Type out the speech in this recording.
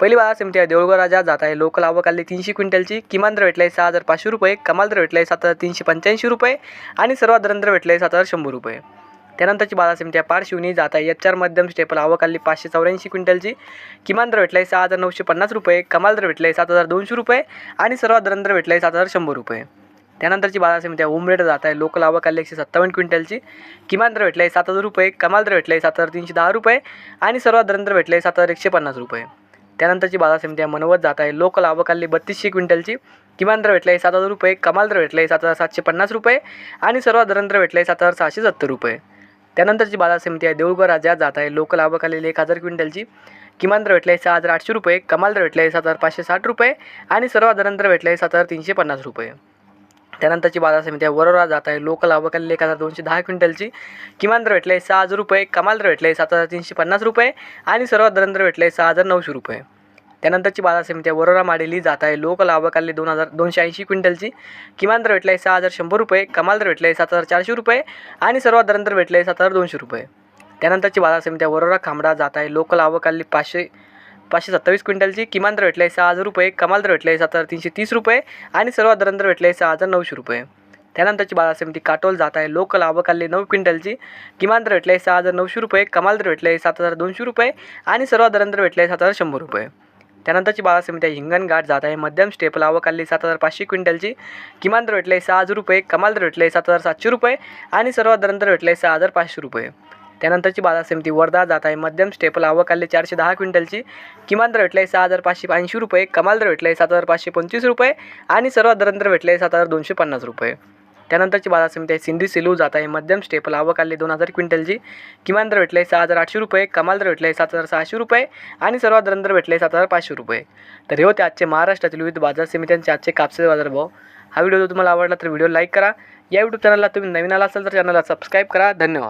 पहिली बार समिती आहे देऊळगाव राजा जात आहे लोकल आवक आली तीनशे क्विंटलची. किमान दर भेटला आहे सहा हजार पाचशे रुपये कमाल दर भेटला आहे सात हजार तीनशे पंच्याऐंशी रुपये आणि सर्वात दर भेटला आहे सात हजार शंभर रुपये. त्यानंतरची बाजार समिती आहे पारशिवनी जात आहे एच चार मध्यम स्टेपल आवक आली पाचशे चौऱ्याऐंशी क्विंटलची. किमान दर भेटला आहे सहा हजार नऊशे पन्नास रुपये कमाल दर भेटला आहे सात हजार दोनशे रुपये आणि सर्वात दर भेटला आहे सात हजार शंभर रुपये. त्यानंतरची बाजार समिती आहे उमरेड जात आहे लोकल आवक आली एकशे सत्तावन्न क्विंटलची. किमान दर भेटला आहे सात हजार रुपये कमाल दर भेटला आहे सात हजार तीनशे दहा रुपये आणि सर्वात दर भेटला आहे सात हजार एकशे पन्नास रुपये. त्यानंतरची बाजार समिती आहे मनवत जात आहे. लोकल आवक बत्तीसशे क्विंटलची किमान दर भेटला आहे सात हजार रुपये कमाल दर भेटला आहे सात हजार सातशे पन्नास रुपये आणि सर्वात दर भेटला आहे सात हजार सहाशे सत्तर रुपये. त्यानंतरची बाजार समिती आहे देऊळगाव राज्यात जात आहे. लोकल आवक एक हजार क्विंटलची किमान दर भेटला आहे सहा हजार आठशे रुपये कमाल दर भेटला आहे सात हजार पाचशे साठ रुपये आणि सर्वात दर भेटला आहे सात हजार तीनशे पन्नास रुपये. त्यानंतरची बाजार समिती आहे वरोरा जात आहे. लोकल आवक एक हजार दोनशे दहा क्विंटलची किमान दर भेटला आहे सहा हजार रुपये कमाल दर भेटला आहे सात हजार तीनशे पन्नास रुपये आणि सर्वात दर भेटला आहे सहा हजार नऊशे रुपये. त्यानंतरची बाजार समिती आहे वरोरा माडेली जात आहे लोकल आवक दोन हजार दोनशे ऐंशी क्विंटलची किमान दर भेटला आहे सहा हजार शंभर रुपये कमाल दर भेटला आहे सात हजार चारशे रुपये आणि सर्वात दर भेटला आहे सात हजार दोनशे रुपये. त्यानंतरची बाजार समिती आहे वरोरा खांबडा जात आहे लोकल आवक पाचशे पाचशे सत्तावीस क्विंटलची किमान दर भेटला आहे सहा हजार रुपये कमाल दर भेटला आहे सात हजार तीनशे तीस रुपये आणि सर्वात दर भेटला आहे सहा हजार नऊशे रुपये. त्यानंतरची बाजार समिती काटोल जात आहे लोकल आवक नऊ क्विंटलची किमान दर भेटला आहे सहा हजार नऊशे रुपये कमाल दर भेटला आहे सात हजार दोनशे रुपये आणि सर्वात दर भेटला आहे सात हजार शंभर रुपये. त्यानंतरची बाजार त्या हिंगणघाट जात आहे. मध्यम स्टेपल आवक सात हजार पाचशे क्विंटलची. किमान दर भेटले आहे सहा हजार रुपये. कमाल दर भेटले सात हजार सातशे रुपये. आणि सर्वात दर भेटले आहे सहा हजार पाचशे रुपये. त्यानंतरची बाजार समिती वर्धा जात आहे. मध्यम स्टेपल आवकाले चारशे दहा क्विंटलची. किमान दर भेटले आहे सहा हजार पाचशे ऐंशी रुपये. कमाल दर भेटले सात हजार पाचशे पंचवीस रुपये. आणि सर्वात दर भेटले सात हजार दोनशे पन्नास रुपये. त्यानंतरची बाजार समिती आहे. सिंधी सिलू जात आहे. मध्यम स्टेपल आवक आली दोन हजार क्विंटलची. किमान दर भेटला आहे सहा हजार आठशे रुपये. कमाल दर भेटला आहे सात हजार सहाशे रुपये. आणि सर्वात दर भेटले आहे सात हजार पाचशे रुपये. तर हे होते आजचे महाराष्ट्रातील विविध बाजार समित्यांचे आजचे कापसाचे बाजारभाव. हा व्हिडिओ जर तुम्हाला आवडला तर व्हिडिओ लाईक करा. या यूट्यूब चॅनलला तुम्ही नवीन आला असाल तर चॅनलला सबस्क्राईब करा. धन्यवाद.